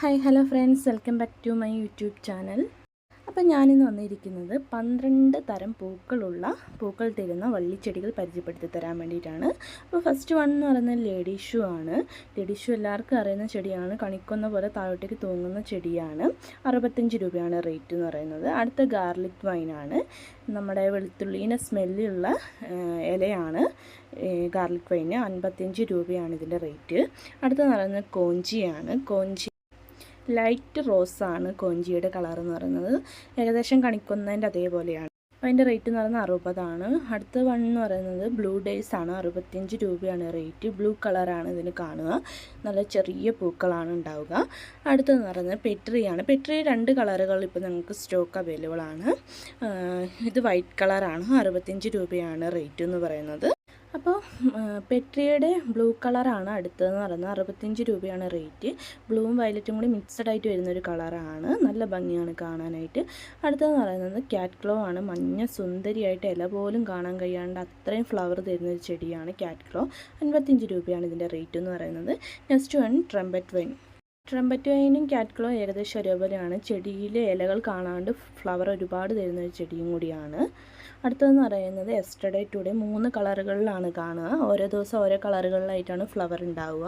Hi hello friends. Welcome back to my YouTube channel. അപ്പോൾ ഞാനിന്ന് വന്നിരിക്കുന്നത് പന്ത്രണ്ട് തരം പൂക്കളുള്ള പൂക്കൾ തരുന്ന വള്ളിച്ചെടികൾ പരിചയപ്പെടുത്തി തരാൻ വേണ്ടിയിട്ടാണ്. അപ്പോൾ ഫസ്റ്റ് വൺ എന്ന് പറയുന്നത് ലേഡീഷു ആണ്. ലേഡീഷു എല്ലാവർക്കും അറിയുന്ന ചെടിയാണ്. കണിക്കുന്ന പോലെ താഴോട്ടേക്ക് തൂങ്ങുന്ന ചെടിയാണ്. അറുപത്തഞ്ച് രൂപയാണ് റേറ്റ് എന്ന് പറയുന്നത്. അടുത്ത ഗാർലിക് വൈനാണ് നമ്മുടെ വെളുത്തുള്ളീനെ സ്മെല്ലുള്ള ഇലയാണ് ഗാർലിക് വൈന്. അൻപത്തഞ്ച് രൂപയാണ് ഇതിന്റെ റേറ്റ് അടുത്തെന്ന് പറയുന്നത് കോഞ്ചിയാണ്. കോഞ്ചി ലൈറ്റ് റോസാണ് കോഞ്ചിയുടെ കളർ എന്ന് പറയുന്നത്. ഏകദേശം കണിക്കുന്നതിന്റെ അതേപോലെയാണ്. അതിന്റെ റേറ്റ് എന്ന് പറയുന്നത് അറുപതാണ്. അടുത്ത വൺ എന്ന് പറയുന്നത് ബ്ലൂ ഡേയ്സ് ആണ്. അറുപത്തിയഞ്ച് രൂപയാണ് റേറ്റ്. ബ്ലൂ കളറാണ് ഇതിന് കാണുക. നല്ല ചെറിയ പൂക്കളാണ് ഉണ്ടാവുക. അടുത്തതെന്ന് പറയുന്നത് പെട്രിയാണ് പെട്രി രണ്ട് കളറുകൾ ഇപ്പോൾ നമുക്ക് സ്റ്റോക്ക് അവൈലബിൾ ആണ്. ഇത് വൈറ്റ് കളറാണ്. അറുപത്തിയഞ്ച് രൂപയാണ് റേറ്റ് എന്ന് പറയുന്നത്. അപ്പോൾ പെട്രിയുടെ ബ്ലൂ കളറാണ് അടുത്തതെന്ന് പറയുന്നത്. അറുപത്തഞ്ച് രൂപയാണ് റേറ്റ്. ബ്ലൂവും വയലറ്റും കൂടി മിക്സഡ് ആയിട്ട് വരുന്നൊരു കളറാണ്. നല്ല ഭംഗിയാണ് കാണാനായിട്ട്. അടുത്തതെന്ന് പറയുന്നത് ക്യാറ്റ് ക്ലോ ആണ്. മഞ്ഞ സുന്ദരിയായിട്ട് ഇല പോലും കാണാൻ കഴിയാണ്ട് അത്രയും ഫ്ലവർ തരുന്ന ഒരു ചെടിയാണ് ക്യാറ്റ് ക്ലോ അൻപത്തഞ്ച് രൂപയാണ് ഇതിന്റെ റേറ്റ് എന്ന് പറയുന്നത്. Next one trumpet vine. Trumpet വൈനും cat ഏകദേശം ഒരേപോലെയാണ്. ചെടിയിലെ ഇലകൾ കാണാണ്ട് ഫ്ലവർ ഒരുപാട് തരുന്ന ഒരു ചെടിയും കൂടിയാണ്. അടുത്തതെന്ന് പറയുന്നത് എസ്റ്റർഡേ ടുഡേ മൂന്ന് കളറുകളിലാണ് കാണുക. ഓരോ ദിവസം ഓരോ കളറുകളിലായിട്ടാണ് ഫ്ലവർ ഉണ്ടാവുക.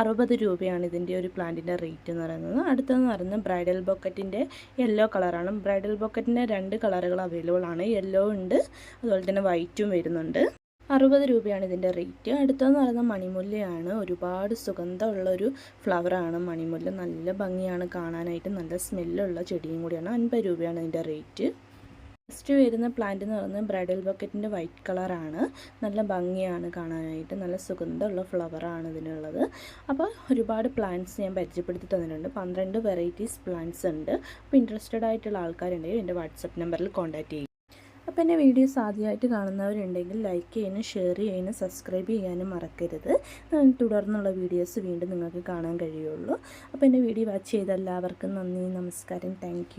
അറുപത് രൂപയാണ് ഇതിന്റെ ഒരു പ്ലാന്റിന്റെ റേറ്റ് എന്ന് പറയുന്നത്. അടുത്തതെന്ന് പറയുന്നത് ബ്രൈഡൽ ബൊക്കറ്റിന്റെ യെല്ലോ കളറാണ്. ബ്രൈഡൽ ബൊക്കറ്റിന്റെ രണ്ട് കളറുകൾ അവൈലബിൾ ആണ്. യെല്ലോ ഉണ്ട് അതുപോലെ തന്നെ വൈറ്റും വരുന്നുണ്ട്. അറുപത് രൂപയാണ് ഇതിന്റെ റേറ്റ്. അടുത്തതെന്ന് പറയുന്നത് മണിമുല്ലയാണ്. ഒരുപാട് സുഗന്ധമുള്ളൊരു ഫ്ലവറാണ്. മണിമുല്ല നല്ല ഭംഗിയാണ് കാണാനായിട്ട്. നല്ല സ്മെല്ലുള്ള ചെടിയും കൂടിയാണ്. അൻപത് രൂപയാണ് ഇതിന്റെ റേറ്റ്. ഫസ്റ്റ് വരുന്ന പ്ലാന്റ് എന്ന് പറയുന്നത് ബ്രൈഡൽ ബക്കറ്റിന്റെ വൈറ്റ് കളറാണ് നല്ല ഭംഗിയാണ് കാണാനായിട്ട്. നല്ല സുഗന്ധമുള്ള ഫ്ലവറാണ് ഇതിനുള്ളത്. അപ്പോൾ ഒരുപാട് പ്ലാന്റ്സ് ഞാൻ പരിചയപ്പെടുത്തി തന്നിട്ടുണ്ട്. പന്ത്രണ്ട് വെറൈറ്റീസ് പ്ലാന്റ്സ് ഉണ്ട്. അപ്പോൾ ഇൻട്രസ്റ്റഡ് ആയിട്ടുള്ള ആൾക്കാരുണ്ടെങ്കിൽ എന്റെ വാട്സപ്പ് നമ്പറിൽ കോൺടാക്റ്റ് ചെയ്യും അപ്പോൾ എന്റെ വീഡിയോസ് ആദ്യമായിട്ട് കാണുന്നവരുണ്ടെങ്കിൽ ലൈക്ക് ചെയ്യാനും ഷെയർ ചെയ്യാനും സബ്സ്ക്രൈബ് ചെയ്യാനും മറക്കരുത്. തുടർന്നുള്ള വീഡിയോസ് വീണ്ടും നിങ്ങൾക്ക് കാണാൻ കഴിയുള്ളൂ. അപ്പോൾ എന്റെ വീഡിയോ വാച്ച് ചെയ്ത എല്ലാവർക്കും നന്ദി നമസ്കാരം. താങ്ക്